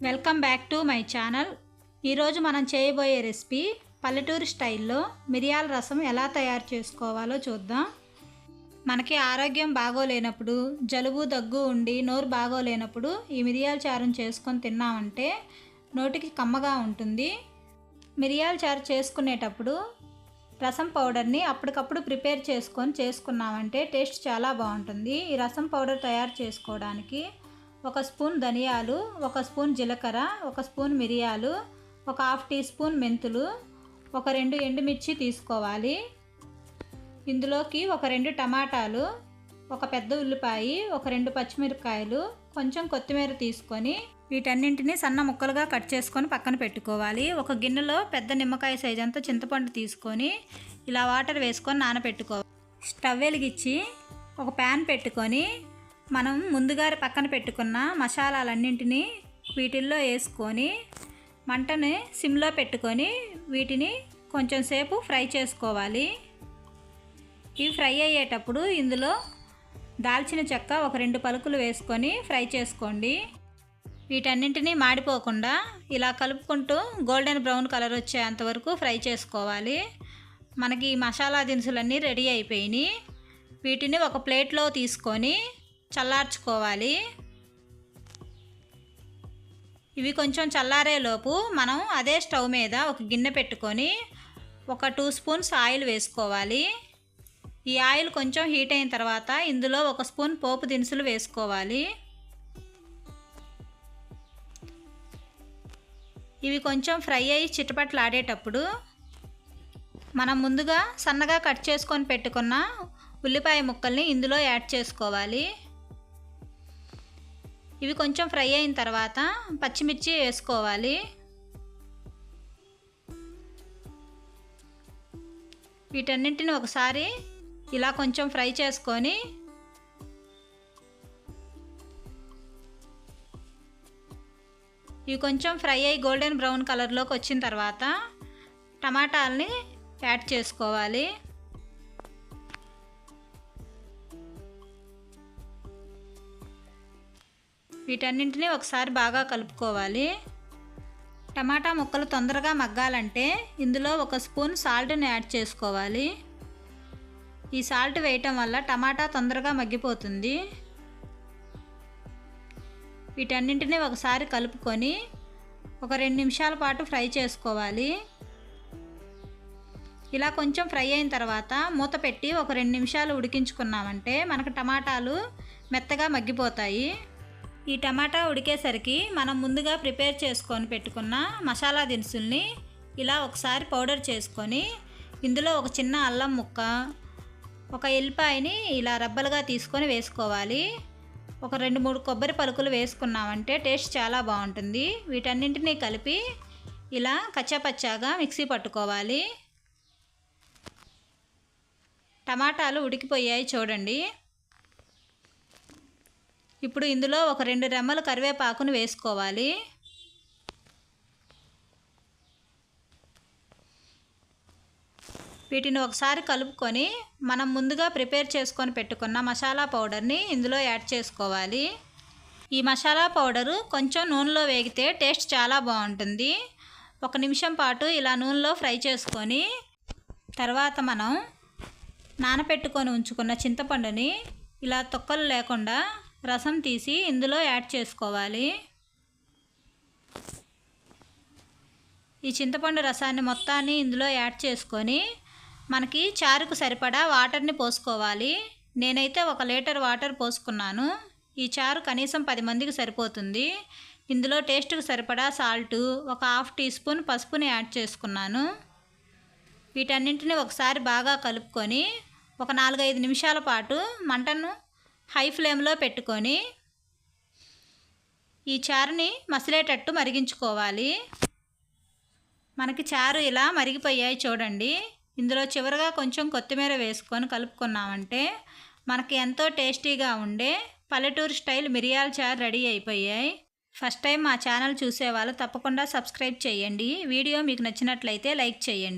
Welcome back to my channel. ఈరోజు మనం చేయబోయే రెసిపీ పల్లెటూరు స్టైల్లో మిరియాల రసం ఎలా తయారు చేసుకోవాలో చూద్దాం. మనకి ఆరోగ్యం బాగోలేనప్పుడు జలుబు దగ్గు ఉండి నోరు బాగోలేనప్పుడు ఈ మిరియాల చారుని చేసుకొని తిన్నామంటే నోటికి కమ్మగా ఉంటుంది. మిరియాల చారు చేసుకునేటప్పుడు రసం పౌడర్ని అప్పటికప్పుడు ప్రిపేర్ చేసుకొని చేసుకున్నామంటే టేస్ట్ చాలా బాగుంటుంది. ఈ రసం పౌడర్ తయారు చేసుకోవడానికి ఒక స్పూన్ ధనియాలు ఒక స్పూన్ జీలకర్ర ఒక స్పూన్ మిరియాలు ఒక హాఫ్ టీ స్పూన్ మెంతులు ఒక రెండు ఎండుమిర్చి తీసుకోవాలి. ఇందులోకి ఒక రెండు టమాటాలు ఒక పెద్ద ఉల్లిపాయ ఒక రెండు పచ్చిమిరపకాయలు కొంచెం కొత్తిమీర తీసుకొని వీటన్నింటినీ సన్న ముక్కలుగా కట్ చేసుకొని పక్కన పెట్టుకోవాలి. ఒక గిన్నెలో పెద్ద నిమ్మకాయ సైజ్ అంతా చింతపండు తీసుకొని ఇలా వాటర్ వేసుకొని నానబెట్టుకోవాలి స్టవ్ వెలిగించి ఒక ప్యాన్ పెట్టుకొని మనం ముందుగా పక్కన పెట్టుకున్న మసాలాలన్నింటినీ వీటిల్లో వేసుకొని మంటని సిమ్లో పెట్టుకొని వీటిని కొంచెం సేపు ఫ్రై చేసుకోవాలి. ఇవి ఫ్రై అయ్యేటప్పుడు ఇందులో దాల్చిన చెక్క ఒక రెండు పలుకులు వేసుకొని ఫ్రై చేసుకోండి. వీటన్నింటినీ మాడిపోకుండా ఇలా కలుపుకుంటూ గోల్డెన్ బ్రౌన్ కలర్ వచ్చేంత వరకు ఫ్రై చేసుకోవాలి. మనకి మసాలా దినుసులన్నీ రెడీ అయిపోయినాయి. వీటిని ఒక ప్లేట్లో తీసుకొని చల్లార్చుకోవాలి. ఇవి కొంచెం చల్లారేలోపు మనం అదే స్టవ్ మీద ఒక గిన్నె పెట్టుకొని ఒక టూ స్పూన్స్ ఆయిల్ వేసుకోవాలి. ఈ ఆయిల్ కొంచెం హీట్ అయిన తర్వాత ఇందులో ఒక స్పూన్ పోపు దినుసులు వేసుకోవాలి. ఇవి కొంచెం ఫ్రై అయ్యి చిటపట్లాడేటప్పుడు మనం ముందుగా సన్నగా కట్ చేసుకొని పెట్టుకున్న ఉల్లిపాయ ముక్కల్ని ఇందులో యాడ్ చేసుకోవాలి. ఇవి కొంచెం ఫ్రై అయిన తర్వాత పచ్చిమిర్చి వేసుకోవాలి. వీటన్నింటిని ఒకసారి ఇలా కొంచెం ఫ్రై చేసుకొని ఇవి కొంచెం ఫ్రై అయ్యి గోల్డెన్ బ్రౌన్ కలర్లోకి వచ్చిన తర్వాత టమాటాలని యాడ్ చేసుకోవాలి. వీటన్నింటినీ ఒకసారి బాగా కలుపుకోవాలి. టమాటా ముక్కలు తొందరగా మగ్గాలంటే ఇందులో ఒక స్పూన్ సాల్ట్ని యాడ్ చేసుకోవాలి. ఈ సాల్ట్ వేయటం వల్ల టమాటా తొందరగా మగ్గిపోతుంది. వీటన్నింటినీ ఒకసారి కలుపుకొని ఒక రెండు నిమిషాల పాటు ఫ్రై చేసుకోవాలి. ఇలా కొంచెం ఫ్రై అయిన తర్వాత మూత పెట్టి ఒక రెండు నిమిషాలు ఉడికించుకున్నామంటే మనకు టమాటాలు మెత్తగా మగ్గిపోతాయి. ఈ టమాటా ఉడికేసరికి మనం ముందుగా ప్రిపేర్ చేసుకొని పెట్టుకున్న మసాలా దినుసుల్ని ఇలా ఒకసారి పౌడర్ చేసుకొని ఇందులో ఒక చిన్న అల్లం ముక్క ఒక ఎల్లిపాయని ఇలా రబ్బలుగా తీసుకొని వేసుకోవాలి. ఒక రెండు మూడు కొబ్బరి పలుకులు వేసుకున్నామంటే టేస్ట్ చాలా బాగుంటుంది. వీటన్నింటినీ కలిపి ఇలా కచ్చాపచ్చాగా మిక్సీ పట్టుకోవాలి. టమాటాలు ఉడికిపోయాయి చూడండి. ఇప్పుడు ఇందులో ఒక రెండు రెమ్మలు కరివేపాకును వేసుకోవాలి. వీటిని ఒకసారి కలుపుకొని మనం ముందుగా ప్రిపేర్ చేసుకొని పెట్టుకున్న మసాలా పౌడర్ని ఇందులో యాడ్ చేసుకోవాలి. ఈ మసాలా పౌడరు కొంచెం నూనెలో వేగితే టేస్ట్ చాలా బాగుంటుంది. ఒక నిమిషం పాటు ఇలా నూనెలో ఫ్రై చేసుకొని తర్వాత మనం నానపెట్టుకొని ఉంచుకున్న చింతపండుని ఇలా తొక్కలు లేకుండా రసం తీసి ఇందులో యాడ్ చేసుకోవాలి. ఈ చింతపండు రసాన్ని మొత్తాన్ని ఇందులో యాడ్ చేసుకొని మనకి చారుకు సరిపడా వాటర్ని పోసుకోవాలి. నేనైతే ఒక లీటర్ వాటర్ పోసుకున్నాను. ఈ చారు కనీసం పది మందికి సరిపోతుంది. ఇందులో టేస్ట్కి సరిపడా సాల్టు ఒక హాఫ్ టీ స్పూన్ పసుపుని యాడ్ చేసుకున్నాను. వీటన్నింటిని ఒకసారి బాగా కలుపుకొని ఒక నాలుగైదు నిమిషాల పాటు మంటను హై ఫ్లేమ్లో పెట్టుకొని ఈ చారుని మసిలేటట్టు మరిగించుకోవాలి. మనకి చారు ఇలా మరిగిపోయాయి చూడండి. ఇందులో చివరిగా కొంచెం కొత్తిమీర వేసుకొని కలుపుకున్నామంటే మనకి ఎంతో టేస్టీగా ఉండే పల్లెటూరు స్టైల్ మిరియాల చారు రెడీ అయిపోయాయి. ఫస్ట్ టైం మా ఛానల్ చూసేవాళ్ళు తప్పకుండా సబ్స్క్రైబ్ చేయండి. వీడియో మీకు నచ్చినట్లయితే లైక్ చేయండి.